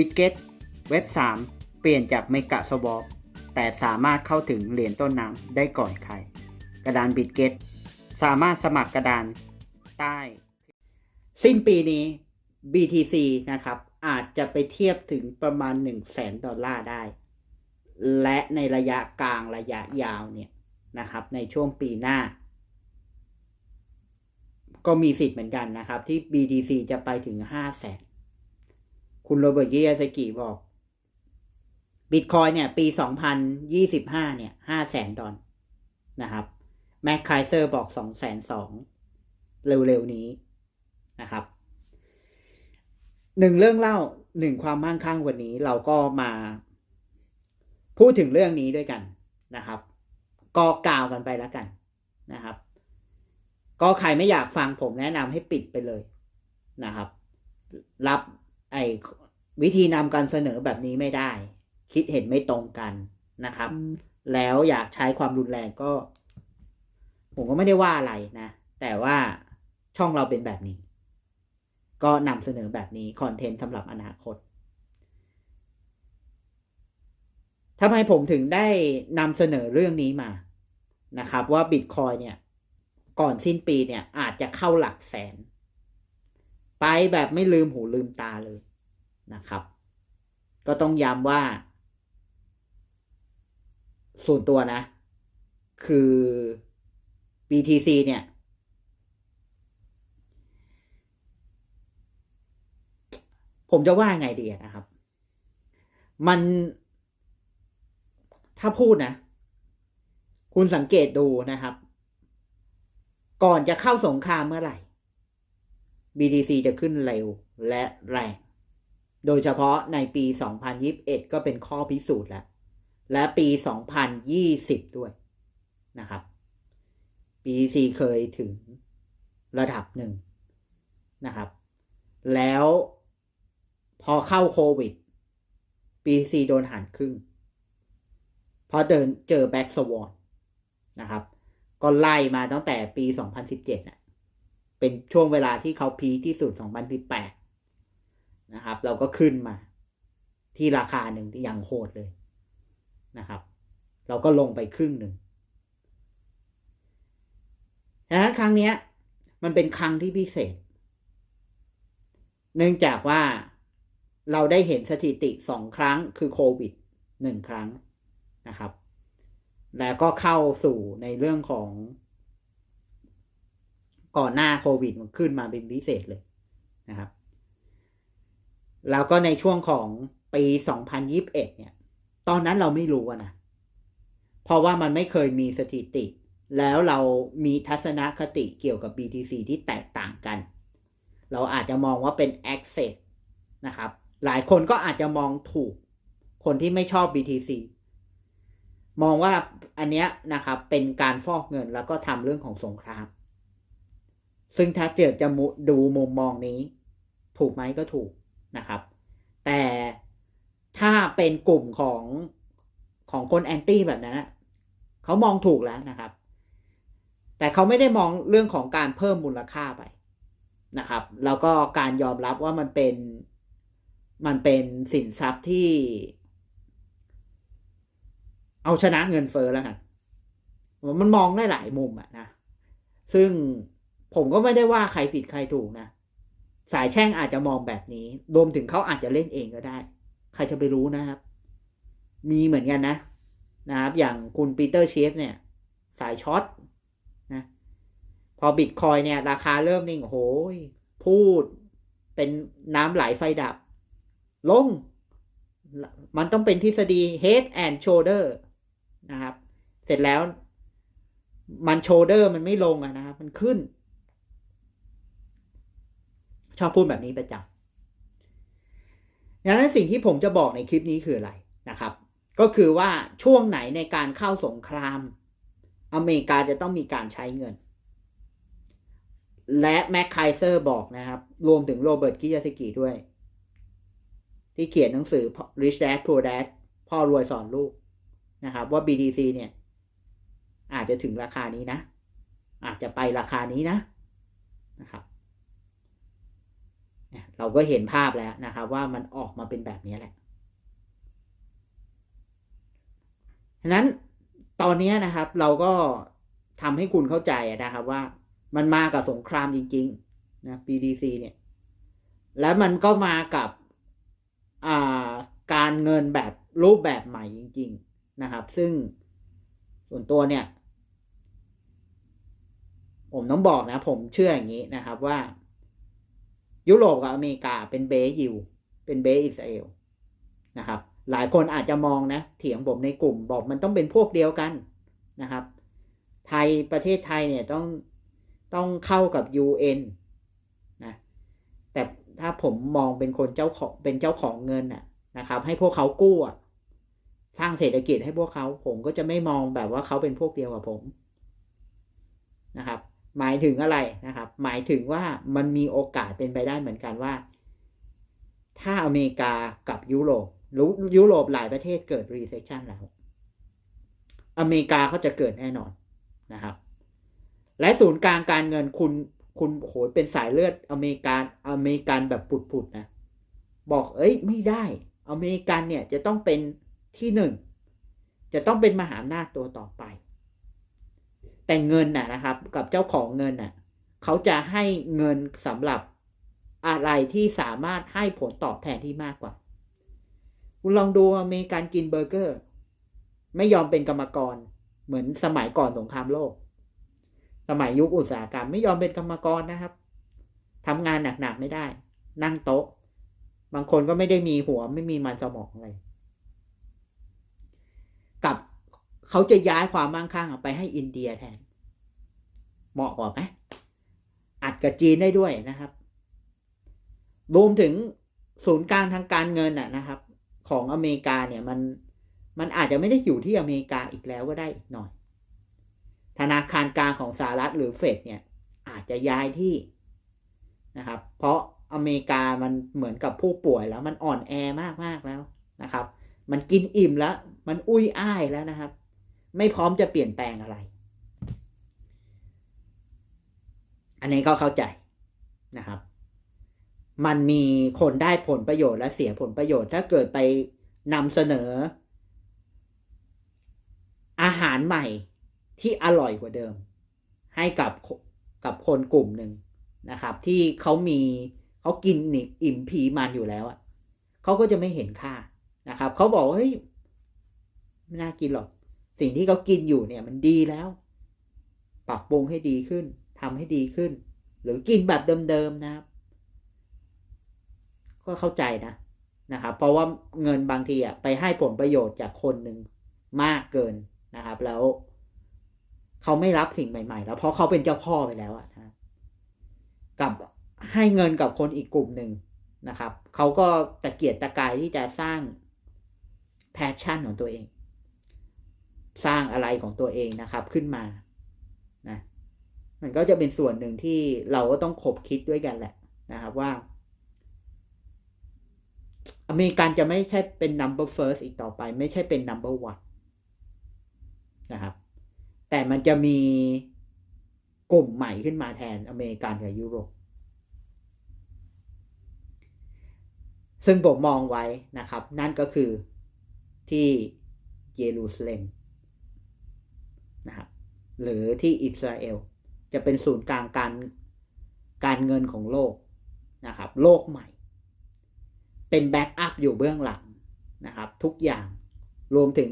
บิตเกตเว็บ 3 เปลี่ยนจากเมกะสวอปแต่สามารถเข้าถึงเหรียญต้นน้ำได้ก่อนใคร กระดานบิตเกตสามารถสมัครกระดานใต้ สิ้นปีนี้ BTC นะครับ อาจจะไปเทียบถึงประมาณ 1 0 0 0 0แสนดอลลาร์ได้ และในระยะกลางระยะยาวเนี่ยนะครับ ในช่วงปีหน้า ก็มีสิทธิ์เหมือนกันนะครับ ที่ BTC จะไปถึง 5 0 0แสน คุณโรเบิร์ตกิยาสกิบอกบิตคอยเนี่ย ปี 2025 เนี่ย 5 แสนดอลนะครับ แม็กไคเซอร์บอก 2 แสนสองเร็วๆ นี้นะครับ หนึ่งเรื่องเล่าหนึ่งความมั่งคั่งวันนี้เราก็มาพูดถึงเรื่องนี้ด้วยกันนะครับ ก็กล่าวกันไปแล้วกันนะครับ ก็ใครไม่อยากฟังผมแนะนำให้ปิดไปเลยนะครับ รับไอ วิธีนำการเสนอแบบนี้ไม่ได้ คิดเห็นไม่ตรงกันนะครับ แล้วอยากใช้ความรุนแรงก็ ผมก็ไม่ได้ว่าอะไรนะ แต่ว่าช่องเราเป็นแบบนี้ ก็นำเสนอแบบนี้คอนเทนต์สำหรับอนาคตทำไมผมถึงได้นำเสนอเรื่องนี้มานะครับ ว่าบิตคอยเนี่ย ก่อนสิ้นปีเนี่ย อาจจะเข้าหลักแสน ไปแบบไม่ลืมหูลืมตาเลย นะครับ ก็ต้องย้ำว่า ส่วนตัวนะ คือ BTC เนี่ย ผมจะว่าไงดีนะครับ มันถ้าพูดนะ คุณสังเกตดูนะครับ ก่อนจะเข้าสงครามเมื่อไหร่ BTC จะขึ้นเร็วและแรง โดยเฉพาะในปี 2021 ก็เป็นข้อพิสูจน์แล้ว และปี 2020 ด้วยนะครับ BTC เคยถึงระดับหนึ่งนะครับ แล้วพอเข้าโควิด BTC โดนหันครึ่งพอเดินเจอแบ็กสวอนนะครับ ก็ไล่มาตั้งแต่ปี 2017น่ะเป็นช่วงเวลาที่เขาพีที่สุด 2018 นะครับ เราก็ขึ้นมาที่ราคาหนึ่งที่ยังโหดเลยนะครับ เราก็ลงไปครึ่งหนึ่งดังนั้นครั้งนี้มันเป็นครั้งที่พิเศษ เนื่องจากว่าเราได้เห็นสถิติสองครั้งคือโควิดหนึ่งครั้งนะครับ แล้วก็เข้าสู่ในเรื่องของ ก่อนหน้าโควิดมันขึ้นมาเป็นพิเศษเลยนะครับ แล้วก็ในช่วงของปี 2021 เนี่ย ตอนนั้นเราไม่รู้นะ เพราะว่ามันไม่เคยมีสถิติ แล้วเรามีทัศนคติเกี่ยวกับ BTC ที่แตกต่างกัน เราอาจจะมองว่าเป็น access นะครับ หลายคนก็อาจจะมองถูก คนที่ไม่ชอบ BTC มองว่าอันเนี้ยนะครับเป็นการฟอกเงินแล้วก็ทำเรื่องของสงคราม ซึ่งถ้าเกิดจะดูมุมมองนี้ ถูกไหมก็ถูก นะครับ แต่ถ้าเป็นกลุ่มของของคนแอนตี้แบบนั้นเขามองถูกแล้วนะครับ แต่เขาไม่ได้มองเรื่องของการเพิ่มมูลค่าไปนะครับ แล้วก็การยอมรับว่ามันเป็นมันเป็นสินทรัพย์ที่ เอาชนะเงินเฟ้อแล้วกันมันมองได้หลายมุมอะนะ ซึ่งผมก็ไม่ได้ว่าใครผิดใครถูกนะ สายแช่งอาจจะมองแบบนี้ รวมถึงเขาอาจจะเล่นเองก็ได้ ใครจะไปรู้นะครับ มีเหมือนกันนะ นะครับ อย่างคุณปีเตอร์เชฟเนี่ย สายช็อตนะ พอบิตคอยเนี่ย ราคาเริ่มนิ่งโหยพูด เป็นน้ำไหลไฟดับ ลง มันต้องเป็นทฤษฎี head and shoulder นะครับ เสร็จแล้ว มันโชเดอร์มันไม่ลงอะนะครับ มันขึ้น ชอบพูดแบบนี้ประจำดังนั้นสิ่งที่ผมจะบอกในคลิปนี้คืออะไรนะครับ ก็คือว่าช่วงไหนในการเข้าสงคราม อเมริกาจะต้องมีการใช้เงิน และแม็กไคเซอร์บอกนะครับ รวมถึงโรเบิร์ตกิยาสกิด้วย ที่เขียนหนังสือ Rich Dad Poor Dad พ่อรวยสอนลูกนะครับ ว่า BTC เนี่ย อาจจะถึงราคานี้นะ อาจจะไปราคานี้นะนะครับ เนี่ยเราก็เห็นภาพแล้วนะครับ ว่ามันออกมาเป็นแบบนี้แหละฉะนั้นตอนนี้นะครับเราก็ทำให้คุณเข้าใจนะครับว่ามันมากับสงครามจริงๆนะ BDC เนี่ย แล้วมันก็มากับาการเงินแบบรูปแบบใหม่จริง ๆนะครับ ซึ่งส่วนตัวเนี่ย ผมต้องบอกนะ ผมเชื่ออย่างนี้นะครับว่า ยุโรปกับอเมริกาเป็นเบสยิวเป็นเบสอิสราเอลนะครับ หลายคนอาจจะมองนะเถียงผมในกลุ่มบอกมันต้องเป็นพวกเดียวกันนะครับ ไทยประเทศไทยเนี่ยต้องต้องเข้ากับ UN นะแต่ถ้าผมมองเป็นคนเจ้าของเป็นเจ้าของเงินน่ะนะครับ ให้พวกเขากู้สร้างเศรษฐกิจให้พวกเขา ผมก็จะไม่มองแบบว่าเขาเป็นพวกเดียวกับผมนะครับ หมายถึงอะไรนะครับ หมายถึงว่ามันมีโอกาสเป็นไปได้เหมือนกันว่า ถ้าอเมริกากับยุโรปรู้ยุโรปหลายประเทศเกิด recession แล้ว อเมริกาเขาจะเกิดแน่นอนนะครับ และศูนย์กลางการเงินคุณคุณโหยเป็นสายเลือดอเมริกันอเมริกันแบบผุดๆนะ บอกเอ้ยไม่ได้ อเมริกันเนี่ยจะต้องเป็นที่หนึ่ง จะต้องเป็นมหาอำนาจตัวต่อไป แต่เงินน่ะนะครับ กับเจ้าของเงินน่ะเขาจะให้เงินสำหรับอะไรที่สามารถให้ผลตอบแทนที่มากกว่า คุณลองดูอเมริกันกินเบอร์เกอร์ ไม่ยอมเป็นกรรมกร เหมือนสมัยก่อนสงครามโลก สมัยยุคอุตสาหกรรม ไม่ยอมเป็นกรรมกรนะครับทำงานหนักๆไม่ได้ นั่งโต๊ะ บางคนก็ไม่ได้มีหัวไม่มีมันสมองอะไรกับ เขาจะย้ายความมั่งคั่งไปให้อินเดียแทน เหมาะกว่าไหมอัดกับจีนได้ด้วยนะครับรวมถึงศูนย์กลางทางการเงินนะนะครับ ของอเมริกาเนี่ยมันมันอาจจะไม่ได้อยู่ที่อเมริกาอีกแล้วก็ได้อีกหน่อย ธนาคารกลางของสหรัฐหรือเฟดเนี่ย อาจจะย้ายที่นะครับ เพราะอเมริกามันเหมือนกับผู้ป่วยแล้ว มันอ่อนแอมากมากแล้วนะครับ มันกินอิ่มแล้ว มันอุ้ยอ้ายแล้วนะครับ ไม่พร้อมจะเปลี่ยนแปลงอะไร อันนี้ก็เข้าใจนะครับ มันมีคนได้ผลประโยชน์และเสียผลประโยชน์ ถ้าเกิดไปนำเสนอ อาหารใหม่ที่อร่อยกว่าเดิม ให้กับกับคนกลุ่มหนึ่งนะครับ ที่เขามีเขากินอิ่มผีมันอยู่แล้วอะเขาก็จะไม่เห็นค่านะครับ เขาบอกเฮ้ยไม่น่ากินหรอก สิ่งที่เขากินอยู่เนี่ยมันดีแล้ว ปรับปรุงให้ดีขึ้นทำให้ดีขึ้น หรือกินแบบเดิมๆนะครับ ก็เข้าใจนะนะครับ เพราะว่าเงินบางทีอะไปให้ผลประโยชน์จากคนหนึ่งมากเกินนะครับ แล้วเขาไม่รับสิ่งใหม่ ๆ แล้วเพราะเขาเป็นเจ้าพ่อไปแล้วอะนะกับให้เงินกับคนอีกกลุ่มหนึ่งนะครับ เขาก็ตะเกียกตะกายที่จะสร้างแพชชั่นของตัวเอง สร้างอะไรของตัวเองนะครับขึ้นมานะมันก็จะเป็นส่วนหนึ่งที่เราก็ต้องคบคิดด้วยกันแหละนะครับว่า อเมริกันจะไม่ใช่เป็น number first อีกต่อไป ไม่ใช่เป็น number one นะครับ แต่มันจะมีกลุ่มใหม่ขึ้นมาแทนอเมริกันกับยุโรป ซึ่งผมมองไว้นะครับ นั่นก็คือที่เยรูซาเล็ม นะครับหรือที่อิสราเอลจะเป็นศูนย์กลางการการเงินของโลกนะครับ โลกใหม่ เป็นแบ็กอัพอยู่เบื้องหลังนะครับ ทุกอย่างรวมถึง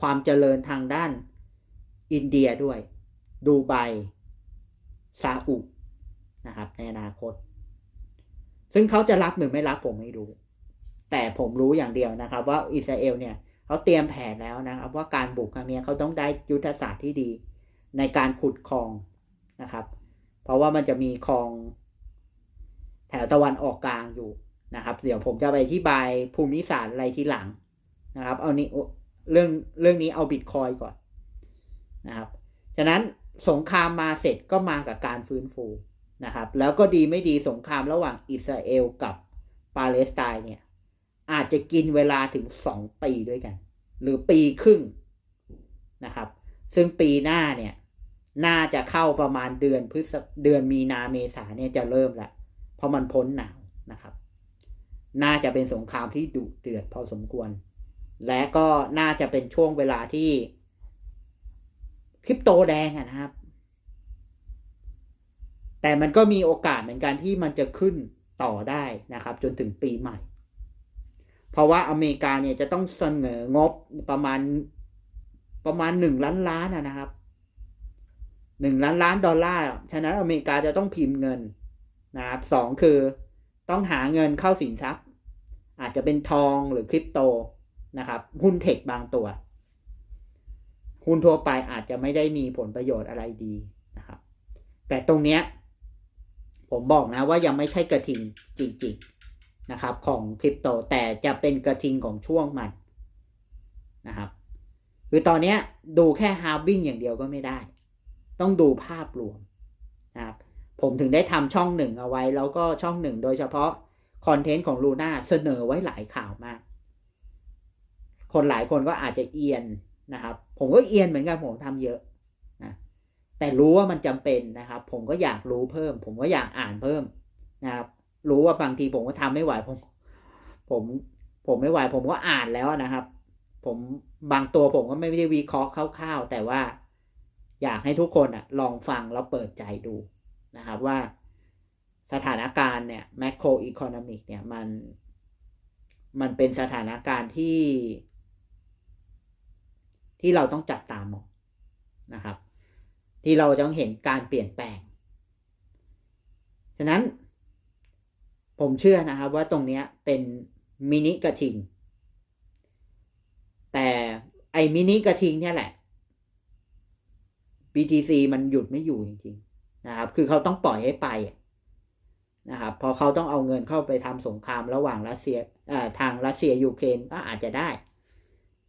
ความเจริญทางด้านอินเดียด้วย ดูไบซาอุนะครับ ในอนาคต ซึ่งเขาจะรับหรือไม่รับผมไม่รู้ แต่ผมรู้อย่างเดียวนะครับ ว่าอิสราเอลเนี่ย เขาเตรียมแผนแล้วนะครับว่าการบุกครั้งนี้เขาต้องได้ยุทธศาสตร์ที่ดี ในการขุดคลองนะครับ เพราะว่ามันจะมีคลอง แถวตะวันออกกลางอยู่นะครับ เดี๋ยวผมจะไปอธิบายภูมิศาสตร์อะไรทีหลังนะครับ เอานี้เรื่องเรื่องนี้เอาบิตคอยก่อนนะครับฉะนั้นสงครามมาเสร็จก็มากับการฟื้นฟูนะครับ แล้วก็ดีไม่ดีสงครามระหว่างอิสราเอลกับปาเลสไตน์เนี่ย อาจจะกินเวลาถึงสองปีด้วยกัน หรือปีครึ่งนะครับ ซึ่งปีหน้าเนี่ย น่าจะเข้าประมาณเดือนพฤษเดือนมีนาเมษาเนี่ยจะเริ่มละเพราะมันพ้นหนาวนะครับ น่าจะเป็นสงครามที่ดุเดือดพอสมควร และก็น่าจะเป็นช่วงเวลาที่คริปโตแดงนะครับ แต่มันก็มีโอกาสเหมือนกันที่มันจะขึ้นต่อได้นะครับ จนถึงปีใหม่ เพราะว่าอเมริกาเนี่ยจะต้องเสนองบประมาณประมาณหนึ่งล้านล้านนะครับหนึ่งล้านล้านดอลลาร์ ฉะนั้นอเมริกาจะต้องพิมพ์เงินนะครับสองคือต้องหาเงินเข้าสินทรัพย์ อาจจะเป็นทองหรือคริปโตนะครับ หุ้นเทคบางตัว หุ้นทั่วไปอาจจะไม่ได้มีผลประโยชน์อะไรดีนะครับ แต่ตรงเนี้ย ผมบอกนะว่ายังไม่ใช่กระทิงจริงๆ นะครับของคริปโตแต่จะเป็นกระทิงของช่วงมันนะครับคือตอนนี้ดูแค่ฮาร์วิ่งอย่างเดียวก็ไม่ได้ ต้องดูภาพรวมนะครับผมถึงได้ทำช่องหนึ่งเอาไว้ แล้วก็ช่องหนึ่งโดยเฉพาะคอนเทนต์ของลูน่าเสนอไว้หลายข่าวมาก คนหลายคนก็อาจจะเอียนนะครับ ผมก็เอียนเหมือนกันผมทำเยอะนะแต่รู้ว่ามันจำเป็นนะครับ ผมก็อยากรู้เพิ่ม ผมก็อยากอ่านเพิ่มนะครับ รู้ว่าบางทีผมก็ทำไม่ไหวผม ผมผมไม่ไหว ผมก็อ่านแล้วนะครับ ผมบางตัวผมก็ไม่ได้วิเคราะห์คร่าวๆแต่ว่าอยากให้ทุกคนอะลองฟังแล้วเปิดใจดูนะครับว่าสถานการณ์เนี่ยแม c โ o อี c o น o มิกเนี่ยมัน มันเป็นสถานการณ์ที่ ที่เราต้องจับตามองนะครับ ที่เราต้องเห็นการเปลี่ยนแปลง ฉะนั้น ผมเชื่อนะครับว่าตรงนี้เป็นมินิกระทิง แต่ไอ้มินิกระทิงเนี่ยแหละ BTC มันหยุดไม่อยู่จริงๆนะครับ คือเขาต้องปล่อยให้ไปนะครับพอเขาต้องเอาเงินเข้าไปทำสงครามระหว่างรัสเซียทางรัสเซียยูเครนก็อาจจะได้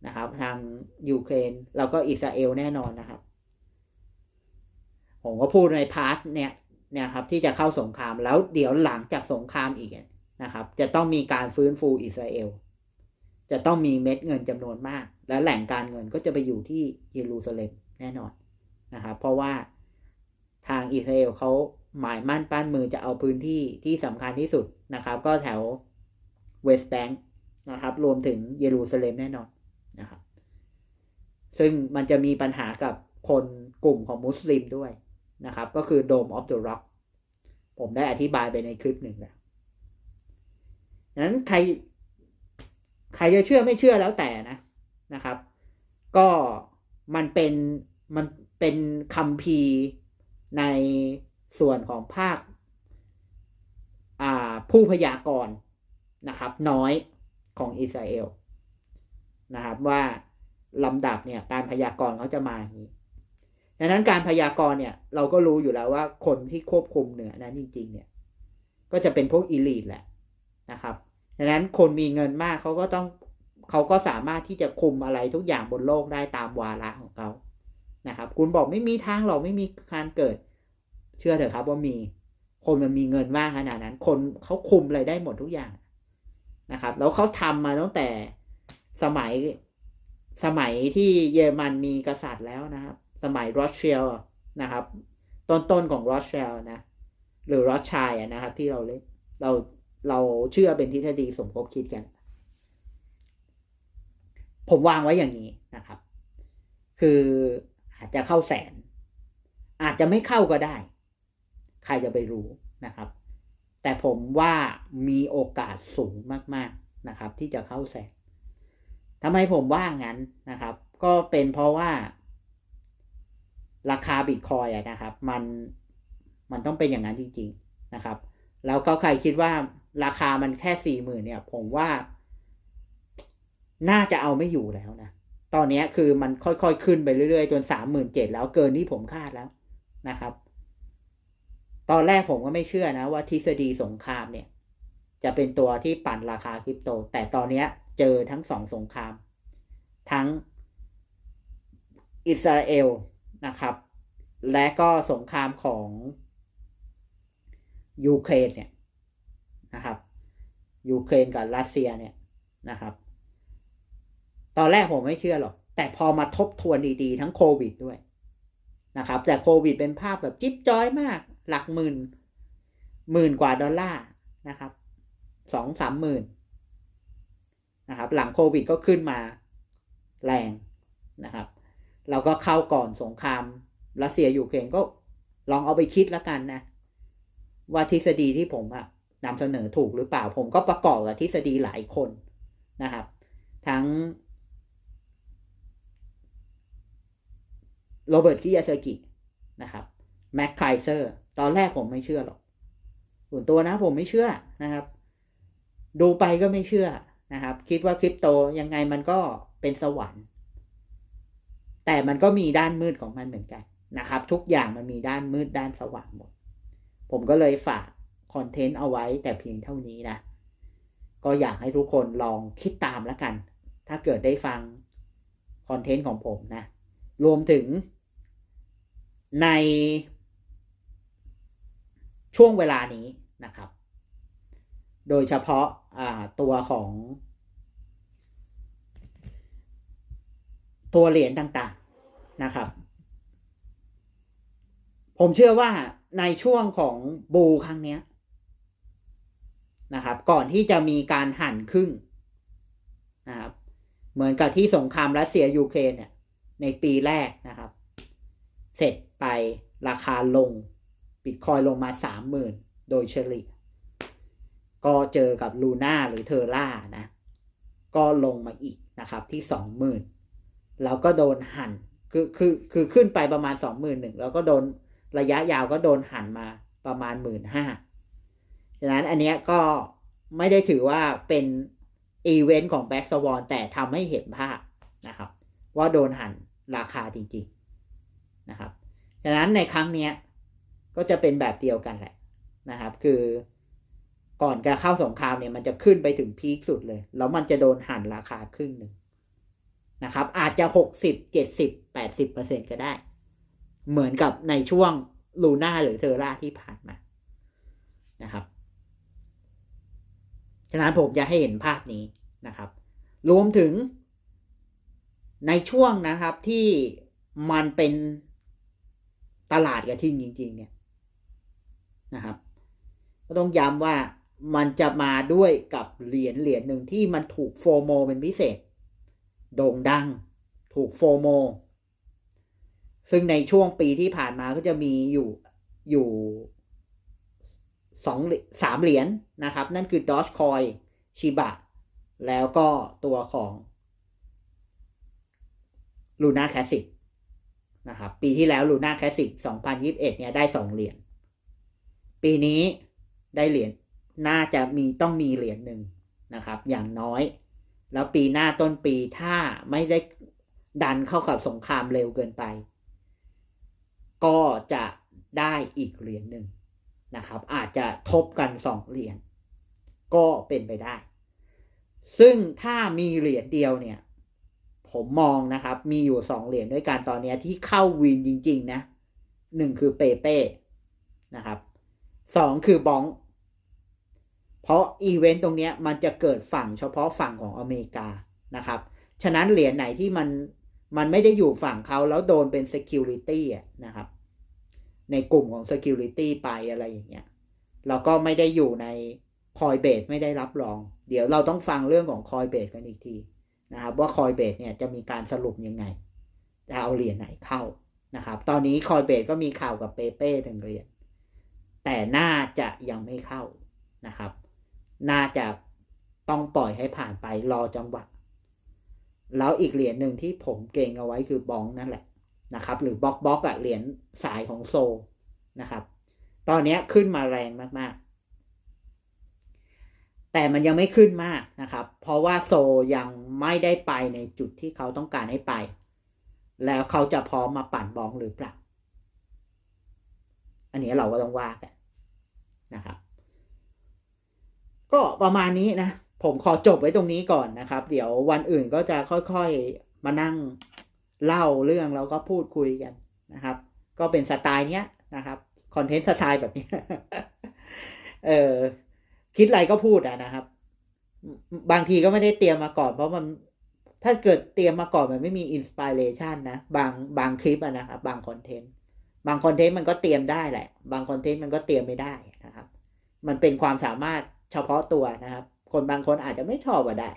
นะครับ ทางยูเครนแล้วก็อิสราเอลแน่นอนนะครับ ผมก็พูดในพาร์ทเนี่ย นี่ยครับที่จะเข้าสงครามแล้วเดี๋ยวหลังจากสงครามอีกนะครับ จะต้องมีการฟื้นฟูอิสราเอล จะต้องมีเม็ดเงินจำนวนมาก และแหล่งการเงินก็จะไปอยู่ที่เยรูซาเล็มแน่นอนนะครับ เพราะว่าทางอิสราเอลเขาหมายมั่นปั้นมือจะเอาพื้นที่ที่สำคัญที่สุดนะครับ ก็แถวเวสต์แบงค์นะครับ รวมถึงเยรูซาเล็มแน่นอนนะครับ ซึ่งมันจะมีปัญหากับคนกลุ่มของมุสลิมด้วย นะครับ ก็คือ Dome of the Rock ผมได้อธิบายไปในคลิปหนึ่งแล้วนั้นใคร ใครจะเชื่อไม่เชื่อแล้วแต่นะนะครับ ก็มันเป็นมันเป็นคำพีในส่วนของภาคผู้พยากรณ์นะครับ น้อยของอิสราเอลนะครับว่าลำดับเนี่ยการพยากรณ์เขาจะมาอย่างนี้ ดังนั้นการพยากรณ์เนี่ยเราก็รู้อยู่แล้วว่าคนที่ควบคุมเหนือนั้นจริง ๆ เนี่ย ก็จะเป็นพวกอีลีทแหละนะครับดังนั้นคนมีเงินมากเขาก็ต้องเขาก็สามารถที่จะคุมอะไรทุกอย่างบนโลกได้ตามวาระของเขานะครับ คุณบอกไม่มีทางหรอกไม่มีการเกิด เชื่อเถอะครับว่ามีคนมันมีเงินมากขนาดนั้น คนเขาคุมอะไรได้หมดทุกอย่างนะครับ แล้วเขาทำมาตั้งแต่สมัยสมัยที่เยอรมันมีกษัตริย์แล้วนะครับ สมัยโรสเชลนะครับ ต้นๆของโรสเชลนะ หรือโรสชัยนะครับ ที่เราเล่นเราเราเชื่อเป็นทฤษฎีสมคบคิดกัน ผมวางไว้อย่างนี้นะครับ คืออาจจะเข้าแสน อาจจะไม่เข้าก็ได้ ใครจะไปรู้นะครับ แต่ผมว่ามีโอกาสสูงมาก ๆนะครับ ที่จะเข้าแสนทำไมผมว่างั้นนะครับ ก็เป็นเพราะว่า ราคาบิตคอยนะครับ มันมันต้องเป็นอย่างนั้นจริง ๆนะครับ แล้วก็ใครคิดว่าราคามันแค่สี่หมื่นเนี่ย ผมว่า น่าจะเอาไม่อยู่แล้วนะ ตอนนี้คือมันค่อยๆขึ้นไปเรื่อยๆ จนสามหมื่นเจ็ดแล้วเกินที่ผมคาดแล้วนะครับ ตอนแรกผมก็ไม่เชื่อนะ ว่าทฤษฎีสงครามเนี่ย จะเป็นตัวที่ปั่นราคาคริปโต แต่ตอนนี้เจอทั้งสองสงคราม ทั้งอิสราเอล นะครับ และก็สงครามของยูเครนเนี่ยนะครับยูเครนกับรัสเซียเนี่ยนะครับ ตอนแรกผมไม่เชื่อหรอก แต่พอมาทบทวนดีๆ ทั้งโควิดด้วยนะครับ แต่โควิดเป็นภาพแบบจิ๊บจ้อยมาก หลักหมื่นหมื่นกว่าดอลลาร์นะครับสองสามหมื่นนะครับ หลังโควิดก็ขึ้นมาแรงนะครับ เราก็เข้าก่อนสงครามรัสเซียยูเครนก็ลองเอาไปคิดแล้วกันนะ ว่าทฤษฎีที่ผมอะนำเสนอถูกหรือเปล่า ผมก็ประกอบกับทฤษฎีหลายคนนะครับ ทั้งโรเบิร์ตคิยาสกินะครับแม็กไคเซอร์ตอนแรกผมไม่เชื่อหรอกส่วนตัวนะผมไม่เชื่อนะครับ ดูไปก็ไม่เชื่อนะครับ คิดว่าคริปโตยังไงมันก็เป็นสวรรค์ แต่มันก็มีด้านมืดของมันเหมือนกันนะครับ ทุกอย่างมันมีด้านมืดด้านสว่างหมด ผมก็เลยฝากคอนเทนต์เอาไว้แต่เพียงเท่านี้นะ ก็อยากให้ทุกคนลองคิดตามแล้วกัน ถ้าเกิดได้ฟังคอนเทนต์ของผมนะ รวมถึงในช่วงเวลานี้นะครับ โดยเฉพาะตัวของ ตัวเหรียญต่างๆนะครับ ผมเชื่อว่าในช่วงของบูครั้งนี้นะครับ ก่อนที่จะมีการหั่นครึ่งนะครับ เหมือนกับที่สงครามรัสเซียยูเครนเนี่ย ในปีแรกนะครับ เสร็จไปราคาลงบิตคอยลงมาสามหมื่นโดยเฉลี่ย ก็เจอกับลูน่าหรือเทอร่านะ ก็ลงมาอีกนะครับที่สองหมื่น แล้วก็โดนหัน่นคือคือคือขึ้นไปประมาณสองหมื่นหนึ่งแล้วก็โดนระยะยาวก็โดนหั่นมาประมาณหมื่นห้าฉะนั้นอันเนี้ยก็ไม่ได้ถือว่าเป็นอีเวนต์ของแบ็กสวอนแต่ทำให้เห็นภาพนะครับ ว่าโดนหั่นราคาจริงๆนะครับฉะนั้นในครั้งนี้ก็จะเป็นแบบเดียวกันแหละนะครับ คือก่อนการเข้าสงครามเนี่ยมันจะขึ้นไปถึงพีคสุดเลย แล้วมันจะโดนหั่นราคาครึ่งหนึ่ง นะครับ อาจจะหกสิบเจ็ดสิบแปดสิบเปอร์เซ็นก็ได้ เหมือนกับในช่วงลูน่าหรือเทอร่าที่ผ่านมานะครับฉะนั้นผมจะให้เห็นภาพนี้นะครับ รวมถึง ในช่วงนะครับที่มันเป็นตลาดกระทิงจริง ๆ เนี่ยนะครับ ก็ต้องย้ำว่ามันจะมาด้วยกับเหรียญเหรียญหนึ่งที่มันถูกโฟโมเป็นพิเศษ โด่งดัง ถูกโฟโม ซึ่งในช่วงปีที่ผ่านมาก็จะมีอยู่อยู่สองสามเหรียญนนะครับ นั่นคือ Dogecoin ชิบะ แล้วก็ตัวของ Luna Classic นะครับ ปีที่แล้ว Luna Classic 2021 เนี่ยได้สองเหรียญปีนี้ได้เหรียญน่าจะมีต้องมีเหรียญหนึ่งนะครับ อย่างน้อย แล้วปีหน้าต้นปีถ้าไม่ได้ดันเข้ากับสงครามเร็วเกินไป ก็จะได้อีกเหรียญหนึ่งนะครับ อาจจะทบกันสองเหรียญก็เป็นไปได้ ซึ่งถ้ามีเหรียญเดียวเนี่ย ผมมองนะครับ มีอยู่สองเหรียญด้วยกันตอนนี้ที่เข้าวินจริง ๆ นะหนึ่งคือเปเป้นะครับสองคือบอง เพราะอีเวนต์ตรงนี้มันจะเกิดฝั่งเฉพาะฝั่งของอเมริกานะครับ ฉะนั้นเหรียญไหนที่มันมันไม่ได้อยู่ฝั่งเขาแล้วโดนเป็น security อะนะครับ ในกลุ่มของ security ไปอะไรอย่างเงี้ยเราก็ไม่ได้อยู่ใน Coinbase ไม่ได้รับรอง เดี๋ยวเราต้องฟังเรื่องของ Coinbase กันอีกทีนะครับว่า Coinbase เนี่ยจะมีการสรุปยังไง จะเอาเหรียญไหนเข้านะครับ ตอนนี้ Coinbase ก็มีข่าวกับเปเป้ถึงเหรียญแต่น่าจะยังไม่เข้านะครับ น่าจะต้องปล่อยให้ผ่านไปรอจังหวะ แล้วอีกเหรียญหนึ่งที่ผมเก่งเอาไว้คือบองนั่นแหละนะครับ หรือบล็อกบล็อกอะเหรียญสายของโซนะครับ ตอนนี้ขึ้นมาแรงมากๆ แต่มันยังไม่ขึ้นมากนะครับ เพราะว่าโซยังไม่ได้ไปในจุดที่เขาต้องการให้ไป แล้วเขาจะพร้อมมาปั่นบองหรือเปล่าอันนี้เราก็ต้องว่ากันนะครับ ก็ประมาณนี้นะ ผมขอจบไว้ตรงนี้ก่อนนะครับ เดี๋ยววันอื่นก็จะค่อยๆมานั่งเล่าเรื่องแล้วก็พูดคุยกันนะครับ ก็เป็นสไตล์เนี้ยนะครับคอนเทนต์สไตล์แบบนี้ เออคิดอะไรก็พูดอะนะครับ บางทีก็ไม่ได้เตรียมมาก่อน เพราะมันถ้าเกิดเตรียมมาก่อนมันไม่มีอินสปิเรชันนะบางบางคลิปอะนะครับบางคอนเทนต์บางคอนเทนต์มันก็เตรียมได้แหละ บางคอนเทนต์มันก็เตรียมไม่ได้นะครับ มันเป็นความสามารถ เฉพาะตัวนะครับ คนบางคนอาจจะไม่ชอบก็ได้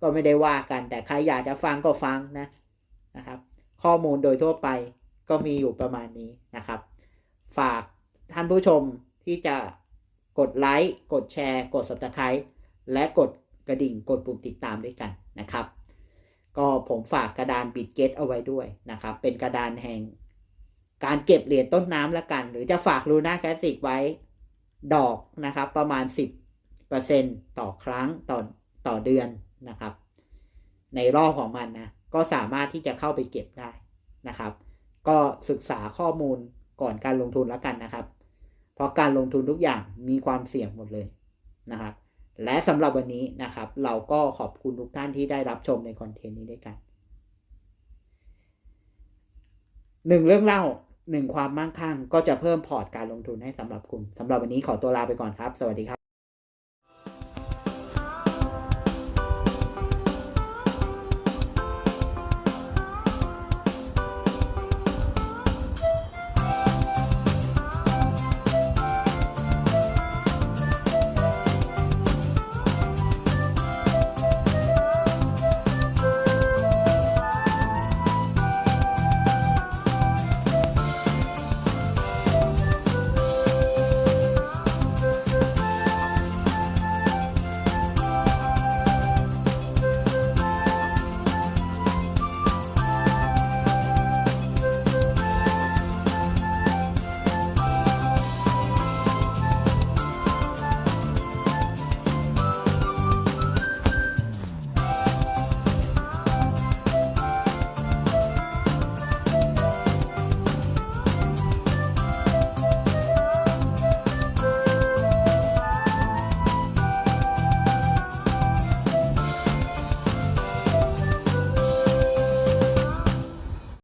ก็ไม่ได้ว่ากัน แต่ใครอยากจะฟังก็ฟังนะนะครับ ข้อมูลโดยทั่วไปก็มีอยู่ประมาณนี้นะครับ ฝากท่านผู้ชมที่จะกดไลค์กดแชร์ กด subscribe และกดกระดิ่งกดปุ่มติดตามด้วยกันนะครับ ก็ผมฝากกระดานบิดเกตเอาไว้ด้วยนะครับ เป็นกระดานแห่งการเก็บเหรียญต้นน้ำละกัน หรือจะฝากลูน่าแคสสิกไว้ดอกนะครับ ประมาณ 10%ต่อครั้งต่อต่อเดือนนะครับ ในรอบของมันนะก็สามารถที่จะเข้าไปเก็บได้นะครับ ก็ศึกษาข้อมูลก่อนการลงทุนแล้วกันนะครับ เพราะการลงทุนทุกอย่างมีความเสี่ยงหมดเลยนะครับ และสำหรับวันนี้นะครับ เราก็ขอบคุณทุกท่านที่ได้รับชมในคอนเทนต์นี้ด้วยกันหนึ่งเรื่องเล่าหนึ่งความมั่งคั่งก็จะเพิ่มพอร์ตการลงทุนให้สำหรับคุณสำหรับวันนี้ขอตัวลาไปก่อนครับ สวัสดีครับ